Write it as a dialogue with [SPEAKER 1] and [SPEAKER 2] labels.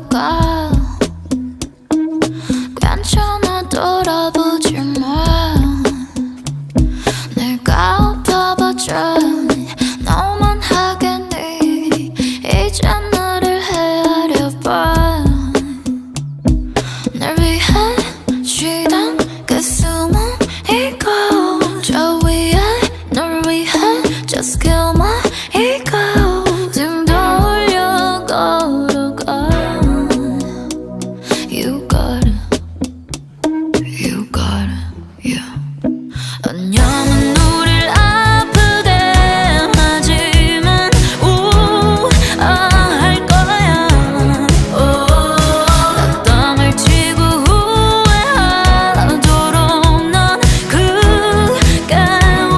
[SPEAKER 1] 가 괜찮아 돌아보지 마. 내가 아파봤자 너만 하겠니? 이제 나를 헤아려봐. 날 위해 쉬다 you 안녕